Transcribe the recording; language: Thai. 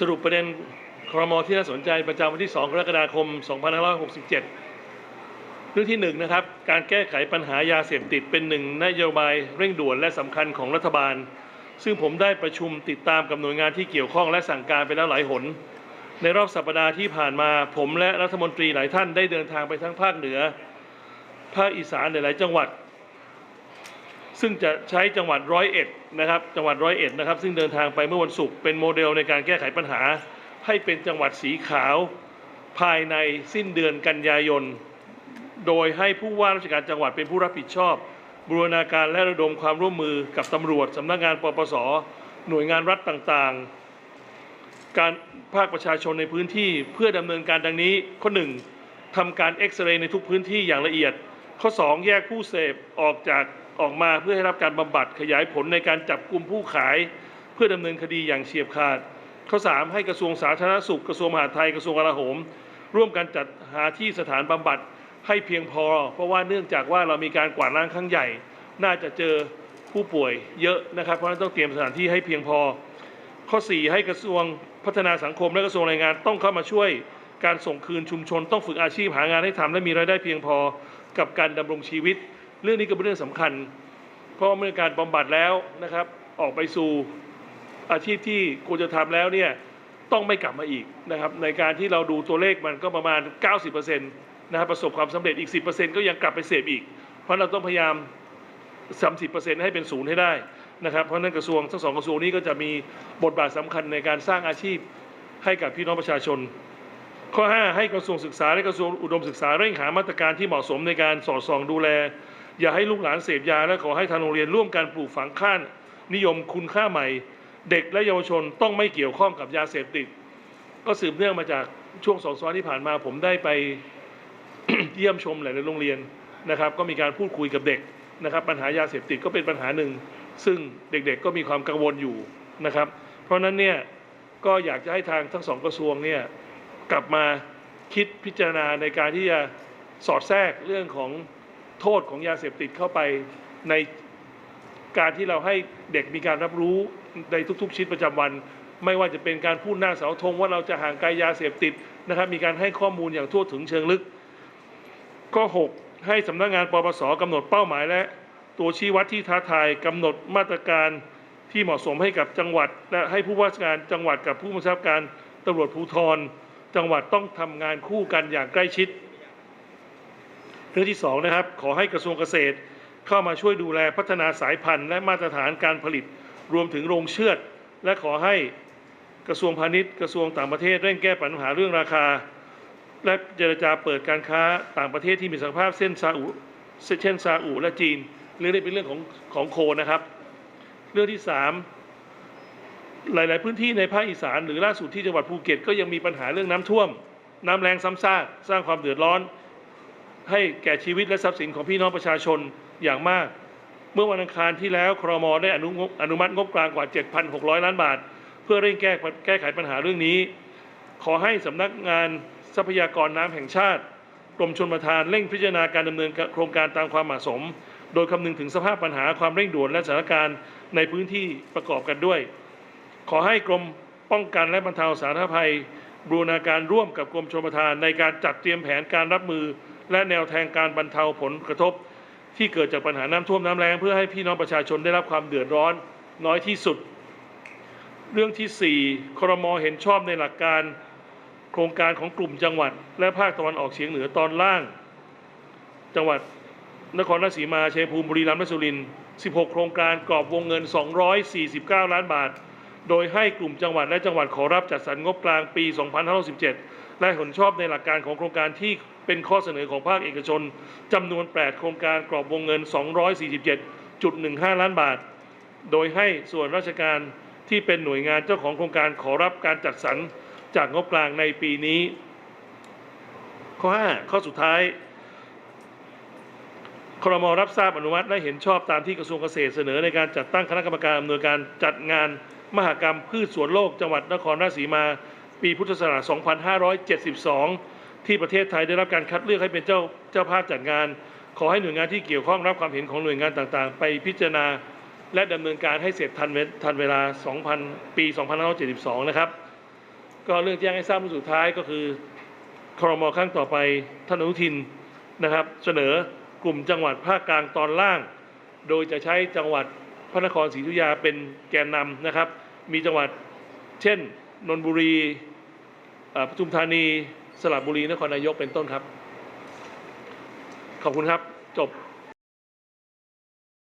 สรุปประเด็นครมที่น่าสนใจประจำวันที่ 2 กรกฎาคม 2567 เรื่องที่ 1 นะครับ การแก้ไขปัญหายาเสพติดเป็นหนึ่งนโยบายเร่งด่วนและสำคัญของรัฐบาล ซึ่งผมได้ประชุมติดตามกับหน่วยงานที่เกี่ยวข้องและสั่งการไปแล้วหลายหน ในรอบสัปดาห์ที่ผ่านมา ผมและรัฐมนตรีหลายท่านได้เดินทางไปทั้งภาคเหนือ ภาคอีสานหลายๆจังหวัด ซึ่งจะใช้จังหวัดร้อยเอ็ดนะครับจังหวัดร้อยเอ็ดนะครับ ซึ่งเดินทางไปเมื่อวันศุกร์เป็นโมเดลในการแก้ไขปัญหา ให้เป็นจังหวัดสีขาวภายในสิ้นเดือนกันยายน โดยให้ผู้ว่าราชการจังหวัดเป็นผู้รับผิดชอบ บูรณาการและระดมความร่วมมือกับตำรวจสำนักงานปปส หน่วยงานรัฐต่างๆ การภาคประชาชนในพื้นที่เพื่อดำเนินการดังนี้ ข้อหนึ่งทำการเอ็กซเรย์ในทุกพื้นที่อย่างละเอียด ข้อ 2 แยกผู้เสพออกจาก ออกมาเพื่อให้รับการบำบัดขยายผลในการจับกลุ่มผู้ขาย เพื่อดำเนินคดีอย่างเฉียบขาด ข้อ 3 ให้กระทรวงสาธารณสุข กระทรวงมหาดไทยกระทรวงกลาโหม ร่วมกันจัดหาที่สถานบำบัดให้เพียงพอ เพราะว่าเนื่องจากว่าเรามีการกวาดล้างครั้งใหญ่ น่าจะเจอผู้ป่วยเยอะนะครับ เพราะฉะนั้นต้องเตรียมสถานที่ให้เพียงพอ ข้อ 4 ให้กระทรวงพัฒนาสังคมและกระทรวงแรงงานต้องเข้ามาช่วยการส่งคืนชุมชนต้องฝึกอาชีพหางานให้ทำและมีรายได้เพียงพอกับการดำรงชีวิต เรื่องนี้ก็เป็นเรื่องสำคัญ เพราะว่าเมื่อการบำบัดแล้วนะครับ ออกไปสู่อาชีพที่ควรจะทำแล้วเนี่ยต้องไม่กลับมาอีกนะครับ ในการที่เราดูตัวเลขมันก็ประมาณ 90%นะครับประสบความสำเร็จอีก 10%ก็ยังกลับไปเสพอีก เพราะเราต้องพยายาม 30%ให้เป็นศูนย์ให้ได้นะครับเพราะนั้นกระทรวงทั้งสองกระทรวงนี้ก็จะมีบทบาทสำคัญในการสร้างอาชีพให้กับพี่น้องประชาชน ข้อ 5 ให้กระทรวงศึกษาและกระทรวงอุดมศึกษาเร่งหามาตรการที่เหมาะสมในการสอดส่องดูแล อย่าให้ลูกหลานเสพยา และขอให้ทางโรงเรียนร่วมกันปลูกฝังค่านิยมคุณค่าใหม่ เด็กและเยาวชนต้องไม่เกี่ยวข้องกับยาเสพติด ก็สืบเนื่องมาจากช่วงสองสัปดาห์ที่ผ่านมาผมได้ไปเยี่ยมชมหลายๆโรงเรียนนะครับ ก็มีการพูดคุยกับเด็กนะครับ ปัญหายาเสพติดก็เป็นปัญหาหนึ่ง ซึ่งเด็กๆก็มีความกังวลอยู่นะครับ เพราะฉะนั้นเนี่ยก็อยากจะให้ทางทั้งสองกระทรวงเนี่ยกลับมาคิดพิจารณาในการที่จะสอดแทรกเรื่องของ โทษของยาเสพติดเข้าไปในการที่เราให้เด็กมีการรับรู้ในทุกๆชีวิตประจำวัน ไม่ว่าจะเป็นการพูดหน้าเสาธงว่าเราจะห่างไกลยาเสพติดนะครับ มีการให้ข้อมูลอย่างทั่วถึงเชิงลึกข้อ6ให้สำนักงานปปสกำหนดเป้าหมายและ ตัวชี้วัดที่ท้าทายกำหนดมาตรการที่เหมาะสมให้กับจังหวัด และให้ผู้ว่าราชการจังหวัดกับผู้บังคับการตำรวจภูธรจังหวัดต้องทำงานคู่กันอย่างใกล้ชิด เรื่องที่สองนะครับขอให้กระทรวงเกษตร เข้ามาช่วยดูแลพัฒนาสายพันธุ์ และมาตรฐานการผลิตรวมถึงโรงเชือด และขอให้กระทรวงพาณิชย์กระทรวงต่างประเทศเร่งแก้ปัญหาเรื่องราคา และเจรจาเปิดการค้าต่างประเทศที่มีศักยภาพเส้นซาอุเช่นซาอุและจีนเรื่องนี้เป็นเรื่องของของโคนะครับ เรื่องที่สามหลาย ๆ พื้นที่ในภาคอีสานหรือล่าสุดที่จังหวัดภูเก็ตก็ยังมีปัญหาเรื่องน้ำท่วม น้ำแรงซ้ำซากสร้างความเดือดร้อน ให้แก่ชีวิตและทรัพย์สินของพี่น้องประชาชนอย่างมาก เมื่อวันอังคารที่แล้วครมได้อนุอนุมัติงบกลางกว่า 7,600 ล้านบาท เพื่อเร่งแก้แก้ไขปัญหาเรื่องนี้ ขอให้สำนักงานทรัพยากรน้ำแห่งชาติกรมชลประทานเร่งพิจารณาการดำเนินโครงการตามความเหมาะสม โดยคำนึงถึงสภาพปัญหาความเร่งด่วนและสถานการณ์ในพื้นที่ประกอบกันด้วย ขอให้กรมป้องกันและบรรเทาสาธารณภัย บูรณาการร่วมกับกรมชลประทานในการจัดเตรียมแผนการรับมือ และแนวทางการบรรเทาผลกระทบ ที่เกิดจากปัญหาน้ำท่วมน้ำแรงเพื่อให้พี่น้องประชาชนได้รับความเดือดร้อนน้อยที่สุด เรื่องที่ 4 ครมเห็นชอบในหลักการโครงการของกลุ่มจังหวัด และภาคตะวันออกเฉียงเหนือตอนล่าง จังหวัดนครราชสีมาชัยภูมิบุรีรัมย์และสุรินทร์16 โครงการกรอบวงเงิน 249 ล้านบาท โดยให้กลุ่มจังหวัดและจังหวัดขอรับจัดสรรงบกลางปี 2567 และเห็นชอบในหลักการของโครงการที่ เป็นข้อเสนอของภาคเอกชนจำนวน 8 โครงการกรอบวงเงิน 247.15 ล้านบาท โดยให้ส่วนราชการที่เป็นหน่วยงานเจ้าของโครงการขอรับการจัดสรรจากงบกลางในปีนี้ ข้อ 5 ข้อสุดท้ายครมรับทราบอนุมัติและเห็นชอบตามที่กระทรวงเกษตรเสนอในการจัดตั้งคณะกรรมการอำนวยการจัดงานมหกรรมพืชสวนโลกจังหวัดนครราชสีมา ปีพุทธศักราช 2572 ที่ประเทศไทยได้รับการคัดเลือกให้เป็นเจ้าเจ้าภาพจัดงาน ขอให้หน่วยงานที่เกี่ยวข้องรับความเห็นของหน่วยงานต่างๆ ไปพิจารณา และดำเนินการให้เสร็จทันเวทันเวลา 2000 ปี 2572 นะครับ ก็เรื่องแจ้งให้ทราบสุดท้ายก็คือครมครั้งต่อไปท่านอนุทินนะครับ เสนอกลุ่มจังหวัดภาคกลางตอนล่าง โดยจะใช้จังหวัดพระนครศรีอยุธยาเป็นแกนนำนะครับ มีจังหวัดเช่นนนทบุรีอ่อปทุมธานี สระบุรีนครนายกเป็นต้นครับ ขอบคุณครับจบ